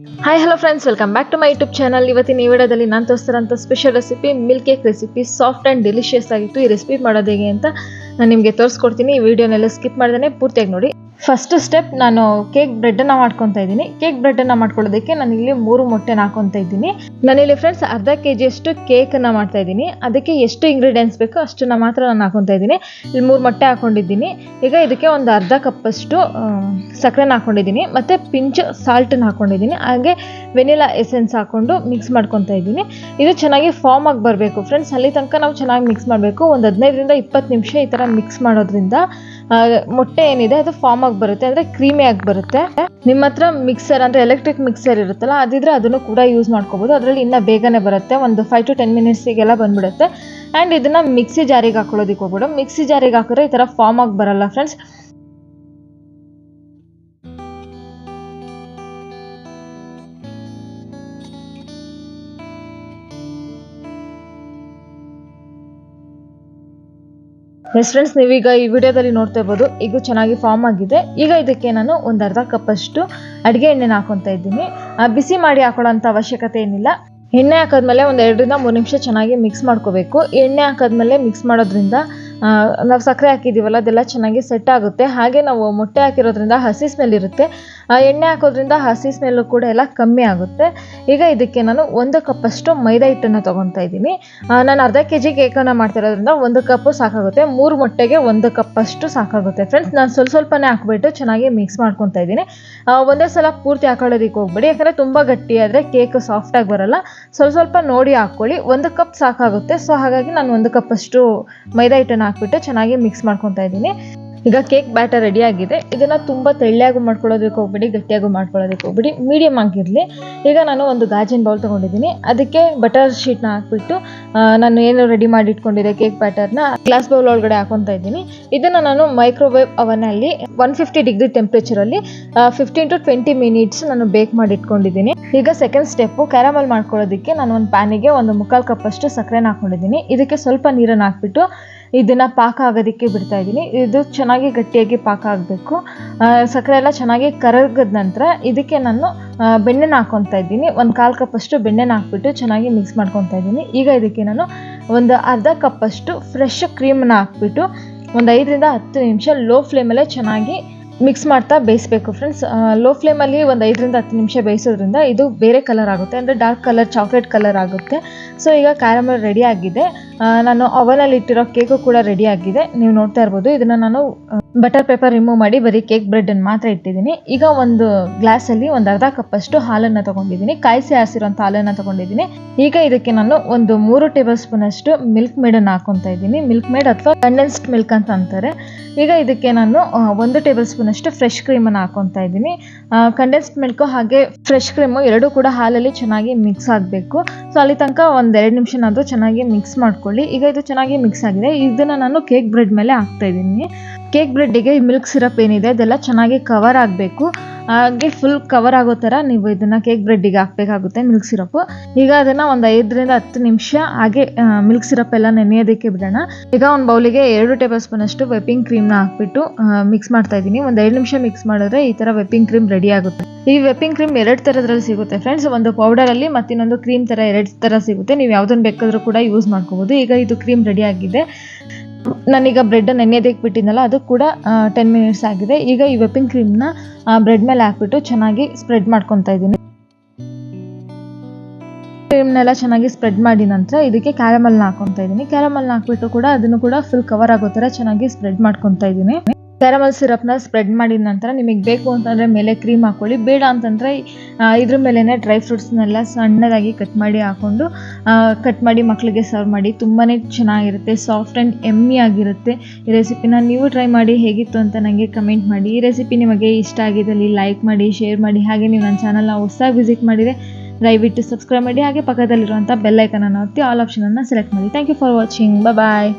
Hi hello friends welcome back to my YouTube channel ಇವತ್ತಿನ ಈ ವಿಡಿಯೋದಲ್ಲಿ ನಾನು ತೋರಿಸ್ತಾರಂಥ special recipe milk cake recipe soft and delicious ಆಗಿತ್ತು. ಈ ರೆಸಿಪಿ ಮಾಡೋದು ಹೇಗೆ ಅಂತ ನಾನು ನಿಮಗೆ ತೋರಿಸ್ಕೊಡ್ತೀನಿ. ಈ ವಿಡಿಯೋನೆಲ್ಲ ಸ್ಕಿಪ್ ಮಾಡ್ದೇ ಪೂರ್ತಿಯಾಗಿ ನೋಡಿ. ಫಸ್ಟ್ ಸ್ಟೆಪ್ ನಾನು ಕೇಕ್ ಬ್ರೆಡ್ಡನ್ನು ಮಾಡ್ಕೊತಾ ಇದ್ದೀನಿ. ಕೇಕ್ ಬ್ರೆಡ್ಡನ್ನು ಮಾಡ್ಕೊಳ್ಳೋದಕ್ಕೆ ನಾನು ಇಲ್ಲಿ ಮೂರು ಮೊಟ್ಟೆನ ಹಾಕೊತಾ ಇದ್ದೀನಿ. ನಾನಿಲ್ಲಿ ಫ್ರೆಂಡ್ಸ್ ಅರ್ಧ ಕೆ ಜಿಯಷ್ಟು ಕೇಕನ್ನು ಮಾಡ್ತಾ ಇದ್ದೀನಿ. ಅದಕ್ಕೆ ಎಷ್ಟು ಇಂಗ್ರೀಡಿಯೆಂಟ್ಸ್ ಬೇಕೋ ಅಷ್ಟನ್ನು ಮಾತ್ರ ನಾನು ಹಾಕೊತಾ ಇದ್ದೀನಿ. ಇಲ್ಲಿ ಮೂರು ಮೊಟ್ಟೆ ಹಾಕೊಂಡಿದ್ದೀನಿ. ಈಗ ಇದಕ್ಕೆ ಒಂದು ಅರ್ಧ ಕಪ್ಪಷ್ಟು ಸಕ್ಕರೆನ ಹಾಕೊಂಡಿದ್ದೀನಿ. ಮತ್ತು ಪಿಂಚ್ ಸಾಲ್ಟನ್ನು ಹಾಕೊಂಡಿದ್ದೀನಿ. ಹಾಗೆ ವೆನಿಲಾ ಎಸೆನ್ಸ್ ಹಾಕೊಂಡು ಮಿಕ್ಸ್ ಮಾಡ್ಕೊತಾ ಇದ್ದೀನಿ. ಇದು ಚೆನ್ನಾಗಿ ಫಾರ್ಮ್ ಆಗಿ ಬರಬೇಕು. ಫ್ರೆಂಡ್ಸ್ ಅಲ್ಲಿ ತನಕ ನಾವು ಚೆನ್ನಾಗಿ ಮಿಕ್ಸ್ ಮಾಡಬೇಕು. ಒಂದು ಹದಿನೈದರಿಂದ ಇಪ್ಪತ್ತು ನಿಮಿಷ ಈ ಥರ ಮಿಕ್ಸ್ ಮಾಡೋದ್ರಿಂದ ಮೊಟ್ಟೆ ಏನಿದೆ, ಅದು ಫಾರ್ಮ್ ಆಗಿ ಬರುತ್ತೆ, ಅಂದರೆ ಕ್ರೀಮಿ ಆಗಿ ಬರುತ್ತೆ. ನಿಮ್ಮ ಹತ್ರ ಮಿಕ್ಸರ್ ಅಂದರೆ ಎಲೆಕ್ಟ್ರಿಕ್ ಮಿಕ್ಸರ್ ಇರುತ್ತಲ್ಲ, ಅದಿದ್ರೆ ಅದನ್ನು ಕೂಡ ಯೂಸ್ ಮಾಡ್ಕೋಬೋದು. ಅದರಲ್ಲಿ ಇನ್ನೂ ಬೇಗನೆ ಬರುತ್ತೆ, ಒಂದು ಫೈವ್ ಟು ಟೆನ್ ಮಿನಿಟ್ಸಿಗೆಲ್ಲ ಬಂದ್ಬಿಡುತ್ತೆ. ಆ್ಯಂಡ್ ಇದನ್ನು ಮಿಕ್ಸಿ ಜಾರಿಗೆ ಹಾಕೊಳ್ಳೋದಕ್ಕೆ ಹೋಗ್ಬಿಡು ಮಿಕ್ಸಿ ಜಾರಿಗೆ ಹಾಕಿದ್ರೆ ಈ ಥರ ಫಾರ್ಮ್ ಆಗಿ ಬರಲ್ಲ ಫ್ರೆಂಡ್ಸ್ ಎಸ್ ಫ್ರೆಂಡ್ಸ್ ನೀವೀಗ ಈ ವಿಡಿಯೋದಲ್ಲಿ ನೋಡ್ತಾ ಇರ್ಬೋದು ಈಗ ಚೆನ್ನಾಗಿ ಫಾರ್ಮ್ ಆಗಿದೆ. ಈಗ ಇದಕ್ಕೆ ನಾನು ಒಂದು ಅರ್ಧ ಕಪ್ಪಷ್ಟು ಅಡುಗೆ ಎಣ್ಣೆನ ಹಾಕೊತಾ ಇದ್ದೀನಿ. ಬಿಸಿ ಮಾಡಿ ಹಾಕೊಳ್ಳೋಂಥ ಅವಶ್ಯಕತೆ ಏನಿಲ್ಲ. ಎಣ್ಣೆ ಹಾಕಿದ್ಮೇಲೆ ಒಂದು ಎರಡರಿಂದ ಮೂರು ನಿಮಿಷ ಚೆನ್ನಾಗಿ ಮಿಕ್ಸ್ ಮಾಡ್ಕೋಬೇಕು. ಎಣ್ಣೆ ಹಾಕಿದ್ಮೇಲೆ ಮಿಕ್ಸ್ ಮಾಡೋದ್ರಿಂದ ನಾವು ಸಕ್ಕರೆ ಹಾಕಿದ್ದೀವಲ್ಲ, ಅದೆಲ್ಲ ಚೆನ್ನಾಗಿ ಸೆಟ್ ಆಗುತ್ತೆ. ಹಾಗೆ ನಾವು ಮೊಟ್ಟೆ ಹಾಕಿರೋದ್ರಿಂದ ಹಸಿ ಸ್ಮೆಲ್ ಇರುತ್ತೆ. ಎಣ್ಣೆ ಹಾಕೋದ್ರಿಂದ ಹಸಿ ಸ್ಮೆಲ್ಲು ಕೂಡ ಎಲ್ಲ ಕಮ್ಮಿ ಆಗುತ್ತೆ. ಈಗ ಇದಕ್ಕೆ ನಾನು ಒಂದು ಕಪ್ಪಷ್ಟು ಮೈದಾ ಹಿಟ್ಟನ್ನು ತೊಗೊತಾ ಇದ್ದೀನಿ. ನಾನು ಅರ್ಧ ಕೆ ಜಿ ಕೇಕನ್ನು ಮಾಡ್ತಿರೋದ್ರಿಂದ ಒಂದು ಕಪ್ಪು ಸಾಕಾಗುತ್ತೆ. ಮೂರು ಮೊಟ್ಟೆಗೆ ಒಂದು ಕಪ್ಪಷ್ಟು ಸಾಕಾಗುತ್ತೆ. ಫ್ರೆಂಡ್ಸ್ ನಾನು ಸ್ವಲ್ಪ ಸ್ವಲ್ಪನೇ ಹಾಕ್ಬಿಟ್ಟು ಚೆನ್ನಾಗಿ ಮಿಕ್ಸ್ ಮಾಡ್ಕೊತಾ ಇದ್ದೀನಿ. ಒಂದೇ ಸಲ ಪೂರ್ತಿ ಹಾಕೊಳ್ಳೋದಕ್ಕೆ ಹೋಗ್ಬೇಡಿ. ಯಾಕಂದರೆ ತುಂಬ ಗಟ್ಟಿ ಆದರೆ ಕೇಕ್ ಸಾಫ್ಟಾಗಿ ಬರಲ್ಲ. ಸ್ವಲ್ಪ ಸ್ವಲ್ಪ ನೋಡಿ ಹಾಕ್ಕೊಳ್ಳಿ. ಒಂದು ಕಪ್ ಸಾಕಾಗುತ್ತೆ. ಸೊ ಹಾಗಾಗಿ ನಾನು ಒಂದು ಕಪ್ಪಷ್ಟು ಮೈದಾ ಹಿಟ್ಟನ್ನು ಹಾಕ್ಬಿಟ್ಟು ಚೆನ್ನಾಗಿ ಮಿಕ್ಸ್ ಮಾಡ್ಕೊತಾ ಇದ್ದೀನಿ. ಈಗ ಕೇಕ್ ಬ್ಯಾಟರ್ ರೆಡಿ ಆಗಿದೆ. ಇದನ್ನು ತುಂಬ ತೆಳ್ಳಾಗೂ ಮಾಡ್ಕೊಳ್ಳೋದಕ್ಕೆ ಹೋಗ್ಬಿಡಿ, ಗಟ್ಟಿಯಾಗೂ ಮಾಡ್ಕೊಳ್ಳೋದಕ್ಕೆ ಹೋಗ್ಬಿಡಿ. ಮೀಡಿಯಮ್ ಆಗಿರಲಿ. ಈಗ ನಾನು ಒಂದು ಗಾಜಿನ ಬೌಲ್ ತೊಗೊಂಡಿದ್ದೀನಿ. ಅದಕ್ಕೆ ಬಟರ್ ಶೀಟ್ನ ಹಾಕ್ಬಿಟ್ಟು ನಾನು ಏನು ರೆಡಿ ಮಾಡಿ ಇಟ್ಕೊಂಡಿದ್ದೆ ಕೇಕ್ ಬ್ಯಾಟರ್ನ ಗ್ಲಾಸ್ ಬೌಲ್ ಒಳಗಡೆ ಹಾಕೊತಾ ಇದ್ದೀನಿ. ಇದನ್ನು ನಾನು ಮೈಕ್ರೋವೇವ್ ಅವನಲ್ಲಿ ಒನ್ ಫಿಫ್ಟಿ ಡಿಗ್ರಿ ಟೆಂಪ್ರೇಚರಲ್ಲಿ ಫಿಫ್ಟೀನ್ ಟು ಟ್ವೆಂಟಿ ಮಿನಿಟ್ಸ್ ನಾನು ಬೇಕ್ ಮಾಡಿ ಇಟ್ಕೊಂಡಿದ್ದೀನಿ. ಈಗ ಸೆಕೆಂಡ್ ಸ್ಟೆಪ್ಪು ಕ್ಯಾರಮಲ್ ಮಾಡ್ಕೊಳ್ಳೋದಕ್ಕೆ ನಾನು ಒಂದು ಪ್ಯಾನಿಗೆ ಒಂದು ಮುಕ್ಕಾಲು ಕಪ್ಪಷ್ಟು ಸಕ್ಕರೆನ ಹಾಕೊಂಡಿದ್ದೀನಿ. ಇದಕ್ಕೆ ಸ್ವಲ್ಪ ನೀರನ್ನು ಹಾಕ್ಬಿಟ್ಟು ಇದನ್ನ ಪಾಕ ಆಗೋದಕ್ಕೆ ಬಿಡ್ತಾ ಇದ್ದೀನಿ ಇದು ಚೆನ್ನಾಗಿ ಗಟ್ಟಿಯಾಗಿ ಪಾಕ ಆಗಬೇಕು. ಸಕ್ಕರೆ ಎಲ್ಲ ಚೆನ್ನಾಗಿ ಕರಗದ ನಂತರ ಇದಕ್ಕೆ ನಾನು ಬೆಣ್ಣೆನ ಹಾಕೊತಾ ಇದ್ದೀನಿ. ಒಂದು ಕಾಲು ಕಪ್ಪಷ್ಟು ಬೆಣ್ಣೆನ ಹಾಕ್ಬಿಟ್ಟು ಚೆನ್ನಾಗಿ ಮಿಕ್ಸ್ ಮಾಡ್ಕೊತಾ ಇದ್ದೀನಿ. ಈಗ ಇದಕ್ಕೆ ನಾನು ಒಂದು ಅರ್ಧ ಕಪ್ಪಷ್ಟು ಫ್ರೆಶ್ ಕ್ರೀಮನ್ನ ಹಾಕ್ಬಿಟ್ಟು ಒಂದು ಐದರಿಂದ ಹತ್ತು ನಿಮಿಷ ಲೋ ಫ್ಲೇಮಲ್ಲೇ ಚೆನ್ನಾಗಿ ಮಿಕ್ಸ್ ಮಾಡ್ತಾ ಬೇಯಿಸಬೇಕು ಫ್ರೆಂಡ್ಸ್ ಲೋ ಫ್ಲೇಮಲ್ಲಿ ಒಂದು ಐದರಿಂದ ಹತ್ತು ನಿಮಿಷ ಬೇಯಿಸೋದ್ರಿಂದ ಇದು ಬೇರೆ ಕಲರ್ ಆಗುತ್ತೆ. ಅಂದರೆ ಡಾರ್ಕ್ ಕಲರ್ ಚಾಕ್ಲೇಟ್ ಕಲರ್ ಆಗುತ್ತೆ. ಸೊ ಈಗ ಕ್ಯಾರಮಲ್ ರೆಡಿ ಆಗಿದೆ. ನಾನು ಅವನಲ್ಲಿ ಇಟ್ಟಿರೋ ಕೇಕು ಕೂಡ ರೆಡಿ ಆಗಿದೆ. ನೀವು ನೋಡ್ತಾ ಇರ್ಬೋದು. ಇದನ್ನು ನಾನು ಬಟರ್ ಪೇಪರ್ ರಿಮೂವ್ ಮಾಡಿ ಬರೀ ಕೇಕ್ ಬ್ರೆಡನ್ನು ಮಾತ್ರ ಇಟ್ಟಿದ್ದೀನಿ. ಈಗ ಒಂದು ಗ್ಲಾಸಲ್ಲಿ ಒಂದು ಅರ್ಧ ಕಪ್ಪಷ್ಟು ಹಾಲನ್ನು ತೊಗೊಂಡಿದ್ದೀನಿ. ಕಾಯಿಸಿ ಹಾಸಿರೋಂಥ ಹಾಲನ್ನು ತೊಗೊಂಡಿದ್ದೀನಿ. ಈಗ ಇದಕ್ಕೆ ನಾನು ಒಂದು ಮೂರು ಟೇಬಲ್ ಸ್ಪೂನ್ ಅಷ್ಟು ಮಿಲ್ಕ್ ಮೇಡನ್ನು ಹಾಕೊತಾ ಇದ್ದೀನಿ. ಮಿಲ್ಕ್ ಮೇಡ್ ಅಥವಾ ಕಂಡೆನ್ಸ್ಡ್ ಮಿಲ್ಕ್ ಅಂತ ಅಂತಾರೆ. ಈಗ ಇದಕ್ಕೆ ನಾನು ಒಂದು ಟೇಬಲ್ ಸ್ಪೂನ್ ಅಷ್ಟು ಫ್ರೆಶ್ ಕ್ರೀಮನ್ನು ಹಾಕೊತಾ ಇದ್ದೀನಿ. ಕಂಡೆನ್ಸ್ಡ್ ಮಿಲ್ಕು ಹಾಗೆ ಫ್ರೆಶ್ ಕ್ರೀಮು ಎರಡೂ ಕೂಡ ಹಾಲಲ್ಲಿ ಚೆನ್ನಾಗಿ ಮಿಕ್ಸ್ ಆಗಬೇಕು. ಸೊ ಅಲ್ಲಿ ತನಕ ಒಂದು ಎರಡು ನಿಮಿಷನಾದರೂ ಚೆನ್ನಾಗಿ ಮಿಕ್ಸ್ ಮಾಡ್ಕೊಳ್ಳಿ. ಈಗ ಇದು ಚೆನ್ನಾಗಿ ಮಿಕ್ಸ್ ಆಗಿದೆ. ಇದನ್ನು ನಾನು ಕೇಕ್ ಬ್ರೆಡ್ ಮೇಲೆ ಹಾಕ್ತಾ ಇದ್ದೀನಿ. ಕೇಕ್ ಬ್ರೆಡ್ಡಿಗೆ ಮಿಲ್ಕ್ ಸಿರಪ್ ಏನಿದೆ, ಅದೆಲ್ಲ ಚೆನ್ನಾಗಿ ಕವರ್ ಆಗಬೇಕು. ಹಾಗೆ ಫುಲ್ ಕವರ್ ಆಗೋ ಥರ ನೀವು ಇದನ್ನು ಕೇಕ್ ಬ್ರೆಡ್ಡಿಗೆ ಹಾಕಬೇಕಾಗುತ್ತೆ, ಮಿಲ್ಕ್ ಸಿರಪ್. ಈಗ ಅದನ್ನು ಒಂದು ಐದರಿಂದ ಹತ್ತು ನಿಮಿಷ ಹಾಗೆ ಮಿಲ್ಕ್ ಸಿರಪ್ ಎಲ್ಲ ನೆನೆಯೋದಕ್ಕೆ ಬಿಡೋಣ. ಈಗ ಒಂದು ಬೌಲಿಗೆ ಎರಡು ಟೇಬಲ್ ಸ್ಪೂನಷ್ಟು ವೆಪ್ಪಿಂಗ್ ಕ್ರೀಮ್ನ ಹಾಕ್ಬಿಟ್ಟು ಮಿಕ್ಸ್ ಮಾಡ್ತಾ ಇದ್ದೀನಿ. ಒಂದು ಎರಡು ನಿಮಿಷ ಮಿಕ್ಸ್ ಮಾಡಿದ್ರೆ ಈ ಥರ ವೆಪ್ಪಿಂಗ್ ಕ್ರೀಮ್ ರೆಡಿ ಆಗುತ್ತೆ. ಈ ವೆಪ್ಪಿಂಗ್ ಕ್ರೀಮ್ ಎರಡು ಥರದ್ರಲ್ಲಿ ಸಿಗುತ್ತೆ ಫ್ರೆಂಡ್ಸ್ ಒಂದು ಪೌಡರಲ್ಲಿ ಮತ್ತು ಇನ್ನೊಂದು ಕ್ರೀಮ್ ಥರ ಎರಡು ಥರ ಸಿಗುತ್ತೆ. ನೀವು ಯಾವುದನ್ನು ಬೇಕಾದರೂ ಕೂಡ ಯೂಸ್ ಮಾಡ್ಕೋಬೋದು. ಈಗ ಇದು ಕ್ರೀಮ್ ರೆಡಿ ಆಗಿದೆ. ನಾನೀಗ ಬ್ರೆಡ್ ನೆನೆಯೋದಕ್ಕೆ ಬಿಟ್ಟಿದ್ನಲ್ಲ ಅದು ಕೂಡ ಟೆನ್ ಮಿನಿಟ್ಸ್ ಆಗಿದೆ. ಈಗ ಈ ವೆಪ್ಪಿಂಗ್ ಕ್ರೀಮ್ನ ಬ್ರೆಡ್ ಮೇಲೆ ಹಾಕ್ಬಿಟ್ಟು ಚೆನ್ನಾಗಿ ಸ್ಪ್ರೆಡ್ ಮಾಡ್ಕೊತಾ ಇದ್ದೀನಿ. ಕ್ರೀಮ್ನೆಲ್ಲ ಚೆನ್ನಾಗಿ ಸ್ಪ್ರೆಡ್ ಮಾಡಿ ನಂತರ ಇದಕ್ಕೆ ಕ್ಯಾರಮಲ್ನ ಹಾಕೊತಾ ಇದ್ದೀನಿ. ಕ್ಯಾರಮಲ್ನ ಹಾಕ್ಬಿಟ್ಟು ಕೂಡ ಅದನ್ನು ಕೂಡ ಫುಲ್ ಕವರ್ ಆಗೋ ಥರ ಚೆನ್ನಾಗಿ ಸ್ಪ್ರೆಡ್ ಮಾಡ್ಕೊತಾ ಇದ್ದೀನಿ. ಕ್ಯಾರಮಲ್ ಸಿರಪ್ನ ಸ್ಪ್ರೆಡ್ ಮಾಡಿದ ನಂತರ ನಿಮಗೆ ಬೇಕು ಅಂತಂದರೆ ಮೇಲೆ ಕ್ರೀಮ್ ಹಾಕ್ಕೊಳ್ಳಿ ಬೇಡ ಅಂತಂದರೆ ಇದ್ರ ಮೇಲೇ ಡ್ರೈ ಫ್ರೂಟ್ಸ್ನೆಲ್ಲ ಸಣ್ಣದಾಗಿ ಕಟ್ ಮಾಡಿ ಹಾಕ್ಕೊಂಡು ಕಟ್ ಮಾಡಿ ಮಕ್ಕಳಿಗೆ ಸರ್ವ್ ಮಾಡಿ. ತುಂಬಾ ಚೆನ್ನಾಗಿರುತ್ತೆ ಸಾಫ್ಟ್ ಆ್ಯಂಡ್ ಎಮ್ಮಿ ಆಗಿರುತ್ತೆ ಈ ರೆಸಿಪಿನ ನೀವು ಟ್ರೈ ಮಾಡಿ ಹೇಗಿತ್ತು ಅಂತ ನನಗೆ ಕಮೆಂಟ್ ಮಾಡಿ. ಈ ರೆಸಿಪಿ ನಿಮಗೆ ಇಷ್ಟ ಆಗಿದ್ದಲ್ಲಿ ಲೈಕ್ ಮಾಡಿ ಶೇರ್ ಮಾಡಿ. ಹಾಗೆ ನೀವು ನನ್ನ ಚಾನಲ್ನ ಹೊಸದಾಗಿ ವಿಸಿಟ್ ಮಾಡಿದರೆ ದಯವಿಟ್ಟು ಸಬ್ಸ್ಕ್ರೈಬ್ ಮಾಡಿ. ಹಾಗೆ ಪಕ್ಕದಲ್ಲಿರುವಂಥ ಬೆಲ್ಲೈಕನನ್ನು ಒತ್ತಿ ಆಲ್ ಆಪ್ಷನನ್ನು ಸೆಲೆಕ್ಟ್ ಮಾಡಿ. Thank you for watching bye